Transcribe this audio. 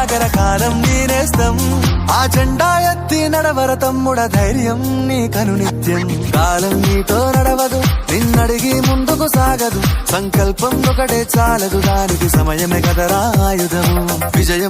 సాగర కాలం నేనేస్తం. ఆ జెండా ఎత్తి నడవర తమ్ముడ ధైర్యం నీ కను నిత్యం. కాలం నీతో నడవదు నిన్నడిగి ముందుకు సాగదు. సంకల్పం ఒకటే చాలదు దానికి సమయమే కదరా ఆయుధము. విజయం